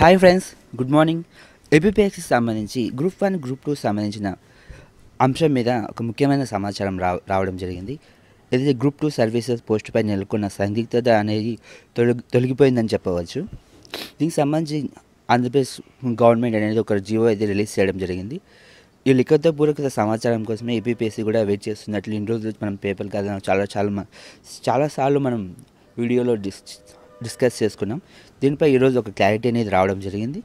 Hi friends good morning ఏపీపీఎస్కి సంబంధించి group one group two సంబంధించిన అంశం మీద ఒక ముఖ్యమైన సమాచారం రా రావడం జరిగింది. ఏదైతే గ్రూప్ టూ సర్వీసెస్ పోస్టుపై నెలకొన్న సందిగ్ధత అనేది తొలగి తొలగిపోయిందని చెప్పవచ్చు. దీనికి సంబంధించి ఆంధ్రప్రదేశ్ గవర్నమెంట్ అనేది ఒక జియో అయితే రిలీజ్ చేయడం జరిగింది. ఈ లిఖితపూర్వక సమాచారం కోసమే ఏపీపీఎస్సీ కూడా వెయిట్ చేస్తున్నట్లు ఇన్ని రోజులు మనం పేపర్ కదా చాలా చాలా చాలాసార్లు మనం వీడియోలో డిస్ డిస్కస్ చేసుకున్నాం. దీనిపై ఈరోజు ఒక క్లారిటీ అనేది రావడం జరిగింది.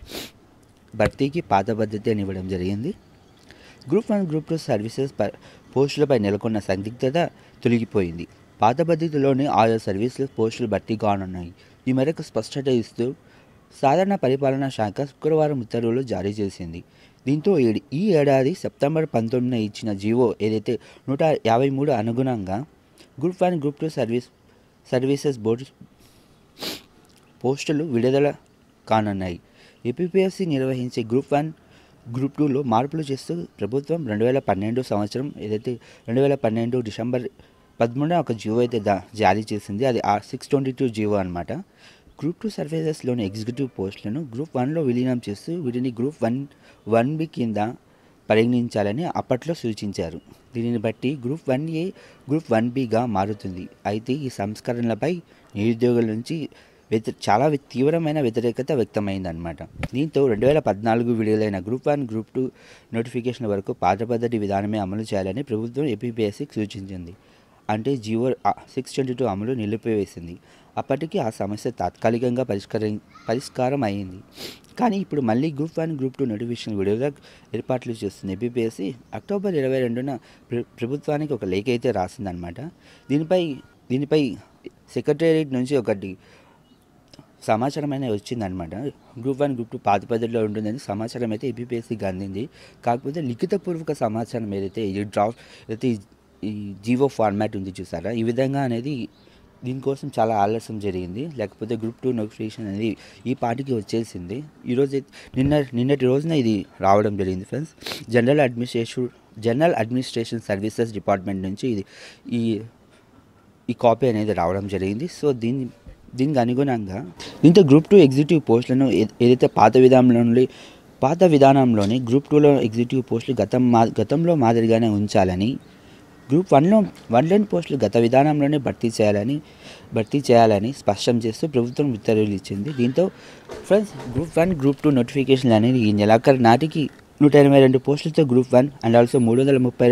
భర్తీకి పాత పద్ధతి అని ఇవ్వడం జరిగింది. Group one group two services పోస్టులపై నెలకొన్న సందిగ్ధత తొలగిపోయింది. పాత పద్ధతిలోనే ఆయా సర్వీసులు పోస్టులు భర్తీ కానున్నాయి. ఈ మేరకు స్పష్టత ఇస్తూ సాధారణ పరిపాలనా శాఖ శుక్రవారం ఉత్తర్వులు జారీ చేసింది. దీంతో ఏడి- ఈ ఏడాది సెప్టెంబర్ పంతొమ్మిదిన ఇచ్చిన జీవో ఏదైతే నూట యాభై మూడు అనుగుణంగా group one group two service services board పోస్టులు విడుదల కానున్నాయి. ఏపీపీఎస్సీ నిర్వహించే గ్రూప్ వన్ గ్రూప్ టూలో మార్పులు చేస్తూ ప్రభుత్వం రెండు వేల పన్నెండు సంవత్సరం ఏదైతే రెండు వేల పన్నెండు డిసెంబర్ పదమూడున ఒక జియో అయితే దా జారీ చేసింది అది ఆ సిక్స్ ట్వంటీ టూ జియో అనమాట గ్రూప్ టూ సర్వీసెస్లోని ఎగ్జిక్యూటివ్ పోస్టులను గ్రూప్ వన్లో విలీనం చేస్తూ వీటిని గ్రూప్ వన్ వన్ బి కింద పరిగణించాలని అప్పట్లో సూచించారు. దీనిని బట్టి group one A group one బిగా మారుతుంది. అయితే ఈ సంస్కరణలపై నిరుద్యోగుల నుంచి వ్యతి చాలా తీవ్రమైన వ్యతిరేకత వ్యక్తమైందన్నమాట. దీంతో రెండు వేల పద్నాలుగు విడుదలైన group one group two notification వరకు పాత పద్ధతి విధానమే అమలు చేయాలని ప్రభుత్వం ఏపీపీఎస్సీకి సూచించింది. అంటే జియో సిక్స్ ట్వంటీ టూ అమలు నిలిపివేసింది. అప్పటికి ఆ సమస్య తాత్కాలికంగా పరిష్కరి పరిష్కారం అయింది. కానీ ఇప్పుడు మళ్ళీ group one group two notification విడుదల ఏర్పాట్లు చేస్తుంది ఏపీపీఎస్సీ. అక్టోబర్ ఇరవై రెండున ప్ర- ప్రభుత్వానికి ఒక లేఖ అయితే రాసిందనమాట దీనిపై దీనిపై సెక్రటేరియట్ నుంచి ఒకటి సమాచారం అనేది వచ్చిందనమాట గ్రూప్ వన్ గ్రూప్ టూ పాత పద్ధతిలో ఉంటుందని సమాచారం అయితే ఏపీపీఎస్సీకి అందింది. కాకపోతే లిఖితపూర్వక సమాచారం ఏదైతే ఈ డ్రాఫ్ట్ అయితే ఈ- జీవో ఫార్మాట్ ఉంది చూసారా? ఈ విధంగా అనేది దీనికోసం చాలా ఆలస్యం జరిగింది. లేకపోతే గ్రూప్ టూ నోటిఫికేషన్ అనేది ఈ పార్టీకి వచ్చేసింది. ఈరోజు అయితే- నిన్న నిన్నటి రోజున ఇది రావడం జరిగింది friends. General administration general administration services department నుంచి ఇది ఈ ఈ కాపీ అనేది రావడం జరిగింది. సో దీన్ని దీనికి అనుగుణంగా దీంతో గ్రూప్ టూ ఎగ్జిక్యూటివ్ పోస్టులను ఏదైతే పాత విధానంలో పాత విధానంలోని గ్రూప్ టూలో ఎగ్జిక్యూటివ్ పోస్టులు గతం మా గతంలో మాదిరిగానే ఉంచాలని గ్రూప్ వన్లో వన్లోని పోస్టులు గత విధానంలోనే భర్తీ చేయాలని భర్తీ చేయాలని స్పష్టం చేస్తూ ప్రభుత్వం ఉత్తర్వులు ఇచ్చింది. దీంతో friends group one group two నోటిఫికేషన్లు అనేది ఈ నెలాఖరు నాటికి నూట ఎనభై రెండు పోస్టులతో గ్రూప్ వన్ అండ్ ఆల్సో మూడు వందల ముప్పై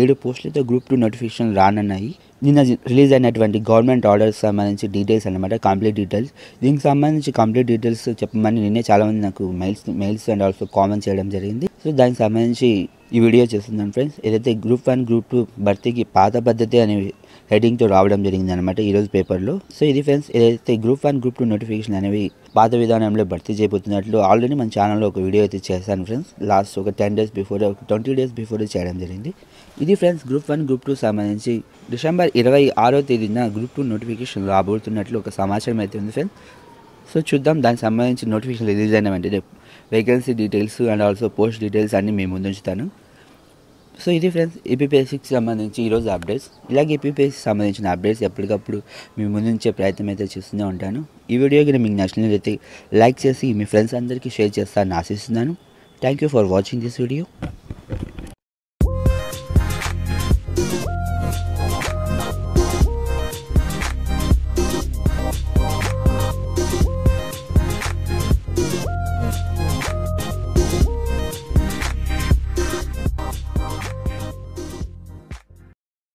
ఏడు పోస్టులతో గ్రూప్ టూ నోటిఫికేషన్ రానున్నాయి. నిన్న రిలీజ్ అయినటువంటి గవర్నమెంట్ ఆర్డర్స్ సంబంధించి డీటెయిల్స్ అనమాట కంప్లీట్ డీటెయిల్స్. దీనికి సంబంధించి కంప్లీట్ డీటెయిల్స్ చెప్పమని నిన్నే చాలామంది నాకు mails mails and also comment చేయడం జరిగింది. సో దానికి సంబంధించి ఈ వీడియో చేస్తున్నాను ఫ్రెండ్స్. ఏదైతే గ్రూప్ వన్ గ్రూప్ టూ భర్తీకి పాత పద్ధతి అనే హెడింగ్తో రావడం జరిగింది అనమాట ఈరోజు పేపర్లో. సో ఇది ఫ్రెండ్స్ ఏదైతే group one group two notification అనేవి పాత విధానంలో భర్తీ చేయబోతున్నట్లు ఆల్రెడీ మన ఛానల్లో ఒక వీడియో అయితే చేశాను ఫ్రెండ్స్. లాస్ట్ ఒక టెన్ డేస్ బిఫోర్ ఒక ట్వంటీ డేస్ బిఫోర్ చేయడం జరిగింది. ఇది friends group one group two సంబంధించి డిసెంబర్ ఇరవై ఆరో తేదీన గ్రూప్ టూ నోటిఫికేషన్ రాబోతున్నట్లు ఒక సమాచారం అయితే ఉంది ఫ్రెండ్స్. సో చూద్దాం దానికి సంబంధించి నోటిఫికేషన్ రిలీజ్ అయిన వెంటనే vacancy details and also post details అన్నీ మేము ముందుంచుతాను సో ఇది ఫ్రెండ్స్ ఏపీపీఎస్సికి సంబంధించి ఈరోజు అప్డేట్స్ ఇలాగే ఏపీపీఎస్సికి సంబంధించిన అప్డేట్స్ ఎప్పటికప్పుడు మీ ముందుంచే ప్రయత్నం అయితే చేస్తూనే ఉంటాను. ఈ వీడియో కానీ మీకు నచ్చినట్లయితే లైక్ చేసి మీ ఫ్రెండ్స్ అందరికీ షేర్ చేస్తానని ఆశిస్తున్నాను. Thank you for watching this video